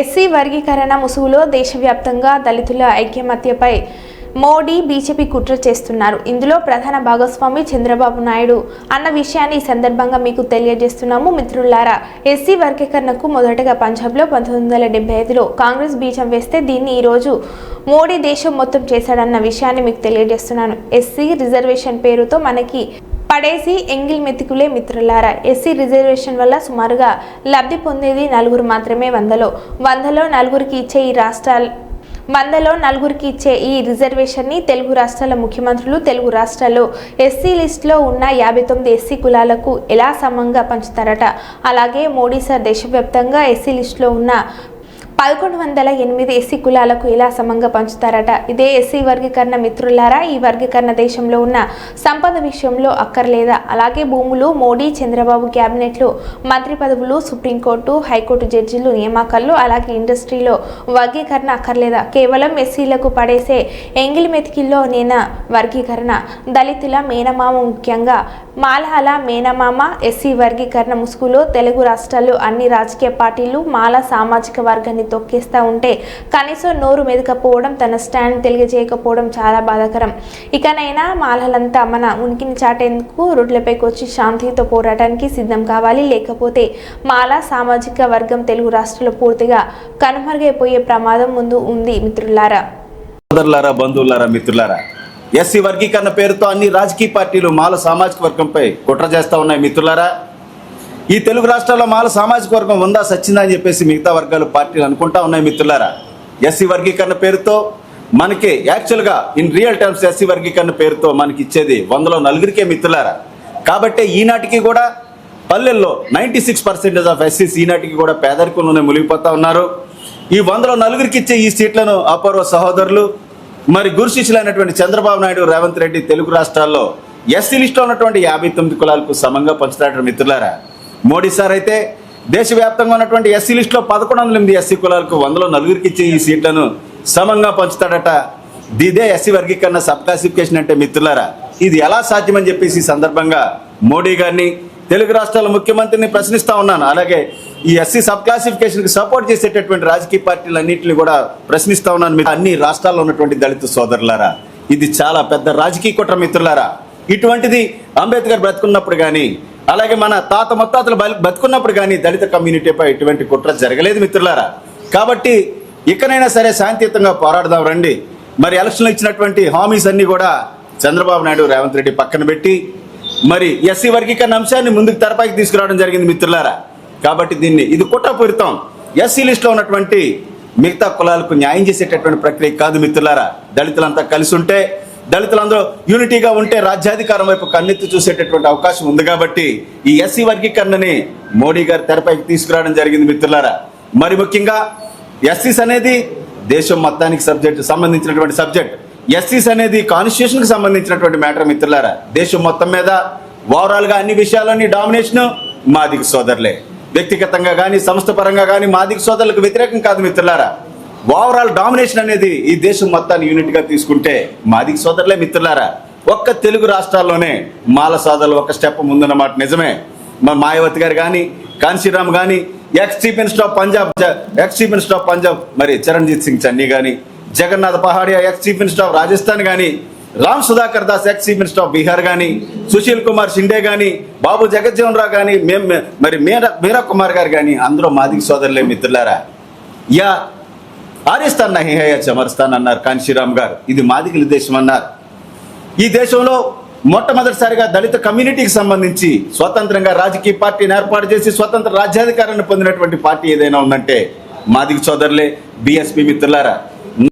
SC వర్గీకరణ ముసుగులో దేశవ్యాప్తంగా దళితుల ఐక్యమత్యపై మోడీ బీజేపీ కుట్ర చేస్తున్నారు. ఇందులో ప్రధాన భాగస్వామి చంద్రబాబు నాయుడు. అన్న విషయాన్ని ఈ సందర్భంగా మీకు తెలియజేస్తున్నాము మిత్రులారా. ఎస్సీ వర్గీకరణకు మొదటగా పంజాబ్లో పంతొమ్మిది వందల డెబ్బై ఐదులో కాంగ్రెస్ బీజం వేస్తే దీన్ని ఈరోజు మోడీ దేశం మొత్తం చేశాడన్న విషయాన్ని మీకు తెలియజేస్తున్నాను. ఎస్సీ రిజర్వేషన్ పేరుతో మనకి పడేసి ఎంగిల్ మెతుకులే మిత్రులారా. ఎస్సీ రిజర్వేషన్ వల్ల సుమారుగా లబ్ధి పొందేది నలుగురు మాత్రమే వందలో. వందలో నలుగురికి ఇచ్చే ఈ రాష్ట్రాలు వందలో నలుగురికి ఇచ్చే ఈ రిజర్వేషన్ని తెలుగు రాష్ట్రాల ముఖ్యమంత్రులు తెలుగు రాష్ట్రాల్లో ఎస్సీ లిస్టులో ఉన్న యాభై తొమ్మిది ఎస్సీ కులాలకు ఎలా సమంగా పంచుతారట. అలాగే మోడీ సార్ దేశవ్యాప్తంగా ఎస్సీ లిస్టులో ఉన్న పదకొండు వందల ఎనిమిది ఎస్సీ కులాలకు ఇలా సమంగా పంచుతారట? ఇదే ఎస్సీ వర్గీకరణ మిత్రులారా ఈ వర్గీకరణ దేశంలో ఉన్న సంపద విషయంలో అక్కర్లేదా? అలాగే భూములు మోడీ చంద్రబాబు క్యాబినెట్లు మంత్రి పదవులు సుప్రీంకోర్టు హైకోర్టు జడ్జిలు నియామకాలు అలాగే ఇండస్ట్రీలో వర్గీకరణ అక్కర్లేదా? కేవలం ఎస్సీలకు పడేసే ఎంగిలి మెతికిల్లో నేన వర్గీకరణ? దళితుల మేనమామ ముఖ్యంగా మాలహాల మేనమామ ఎస్సీ వర్గీకరణ ముసుగులో తెలుగు రాష్ట్రాల్లో అన్ని రాజకీయ పార్టీలు మాల సామాజిక వర్గాన్ని తొక్కేస్తూ ఉంటే కనీసం నోరు మెదకపోవడం తన స్టాండ్ తెలియజేయకపోవడం చాలా బాధాకరం. ఇకనైనా మాలహలంతా మన ఉనికిని చాటేందుకు రోడ్లపైకి వచ్చి శాంతితో పోరాటానికి సిద్ధం కావాలి. లేకపోతే మాల సామాజిక వర్గం తెలుగు రాష్ట్రాల్లో పూర్తిగా కనుమరుగైపోయే ప్రమాదం ముందు ఉంది మిత్రులారా. సోదరులారా బంధువులారా మిత్రులారా ఎస్సీ వర్గీకరణ పేరుతో అన్ని రాజకీయ పార్టీలు మాల సామాజిక వర్గంపై కుట్ర చేస్తూ ఉన్నాయి మిత్రులారా. ఈ తెలుగు రాష్ట్రాల్లో మాల సామాజిక వర్గం ఉందా సచ్చిందా అని చెప్పేసి మిగతా వర్గాలు పార్టీలు అనుకుంటా ఉన్నాయి మిత్రులారా. ఎస్సీ వర్గీకరణ పేరుతో మనకి యాక్చువల్గా ఇన్ రియల్ టర్మ్స్ ఎస్సీ వర్గీకరణ పేరుతో మనకి ఇచ్చేది వందలో నలుగురికే మిత్రులారా. కాబట్టి ఈనాటికి కూడా పల్లెల్లో నైంటీ సిక్స్ పర్సెంటేజ్ ఆఫ్ ఎస్సీస్ ఈనాటికి కూడా పేదరికంలోనే మునిగిపోతా ఉన్నారు. ఈ వందలో నలుగురికి ఇచ్చే ఈ సీట్లను అపూర్వ సహోదరులు మరి గురు శిష్యులైనటువంటి చంద్రబాబు నాయుడు రేవంత్ రెడ్డి తెలుగు రాష్ట్రాల్లో ఎస్సీ లిస్టులో ఉన్నటువంటి యాభై తొమ్మిది కులాలకు సమంగా పంచుతాడు మిత్రులారా. మోడీ సార్ అయితే దేశవ్యాప్తంగా ఉన్నటువంటి ఎస్సీ లిస్టులో పదకొండు వందల ఎనిమిది ఎస్సీ కులాలకు వందలో నలుగురికి ఇచ్చే ఈ సీట్లను సమంగా పంచుతాడట. దిదే ఎస్సీ వర్గీకరణ సబ్ క్లాసిఫికేషన్ అంటే మిత్రులారా. ఇది ఎలా సాధ్యమని చెప్పేసి ఈ సందర్భంగా మోడీ గారిని తెలుగు రాష్ట్రాల ముఖ్యమంత్రిని ప్రశ్నిస్తా ఉన్నాను. అలాగే ఈ ఎస్సీ సబ్ క్లాసిఫికేషన్కి సపోర్ట్ చేసేటటువంటి రాజకీయ పార్టీలన్నింటినీ కూడా ప్రశ్నిస్తా ఉన్నాను. మీరు అన్ని రాష్ట్రాల్లో ఉన్నటువంటి దళిత సోదరులారా ఇది చాలా పెద్ద రాజకీయ కుట్ర మిత్రులారా. ఇటువంటిది అంబేద్కర్ బ్రతుకున్నప్పుడు కానీ అలాగే మన తాత ముత్తాతలు బలి- బతుకున్నప్పుడు కానీ దళిత కమ్యూనిటీపై ఇటువంటి కుట్ర జరగలేదు మిత్రులారా. కాబట్టి ఇకనైనా సరే శాంతియుతంగా పోరాడదాం రండి. మరి ఎలక్షన్లో ఇచ్చినటువంటి హామీస్ అన్ని కూడా చంద్రబాబు నాయుడు రేవంత్ రెడ్డి పక్కన పెట్టి మరి ఎస్సీ వర్గీకరణ అంశాన్ని ముందుకు తెరపైకి తీసుకురావడం జరిగింది మిత్రులారా. కాబట్టి దీన్ని ఇది కుట్రపూరితం. ఎస్సీ లిస్టులో ఉన్నటువంటి మిగతా కులాలకు న్యాయం చేసేటటువంటి ప్రక్రియ కాదు మిత్రులారా. దళితులంతా కలిసి ఉంటే దళితులందరూ యూనిటీగా ఉంటే రాజ్యాధికారం వైపు కన్నెత్తి చూసేటటువంటి అవకాశం ఉంది కాబట్టి ఈ ఎస్సీ వర్గీకరణని మోడీ గారు తెరపైకి తీసుకురావడం జరిగింది మిత్రులారా. మరి ముఖ్యంగా ఎస్సీస్ అనేది దేశం మొత్తానికి సబ్జెక్ట్ సంబంధించినటువంటి సబ్జెక్ట్. ఎస్సీస్ అనేది కాన్స్టిట్యూషన్కి సంబంధించినటువంటి మ్యాటర్ మిత్రులారా. దేశం మొత్తం మీద ఓవరాల్గా అన్ని విషయాలన్నీ డామినేషన్ మాదిక సోదరులే. వ్యక్తిగతంగా కానీ సంస్థ పరంగా కానీ మాదిక సోదరులకు వ్యతిరేకం కాదు మిత్రులారా. ఓవరాల్ డామినేషన్ అనేది ఈ దేశం మొత్తాన్ని యూనిట్గా తీసుకుంటే మాదిక సోదరులే మిత్రులారా. ఒక్క తెలుగు రాష్ట్రాల్లోనే మాల సోదరులు ఒక స్టెప్ ముందున్నమాట నిజమే. మా మాయావతి గారు కానీ కాన్సీరామ్ కానీ ex chief minister of Punjab ex chief minister of Punjab మరి చరణ్జీత్ సింగ్ చన్నీ కానీ Jagannath Pahadia ex chief minister of Rajasthan కానీ Ram Sudhakar Das ex chief minister of Bihar కానీ సుశీల్ కుమార్ షిండే కానీ బాబు జగజ్జీవన్ రావు కానీ మేం మరి మీరా మీరా కుమార్ గారు కానీ అందరూ మాదిక సోదరులే మిత్రులారా. యా ఆరిస్తాన్ నహిహయ హే అన్నారు కాన్షీరామ్ గారు. ఇది మాదికల దేశం అన్నారు. ఈ దేశంలో మొట్టమొదటిసారిగా దళిత కమ్యూనిటీకి సంబంధించి స్వతంత్రంగా రాజకీయ పార్టీని ఏర్పాటు చేసి స్వతంత్ర రాజ్యాధికారాన్ని పొందినటువంటి పార్టీ ఏదైనా ఉందంటే మాదిక సోదరులే బీఎస్పీ మిత్రులారా.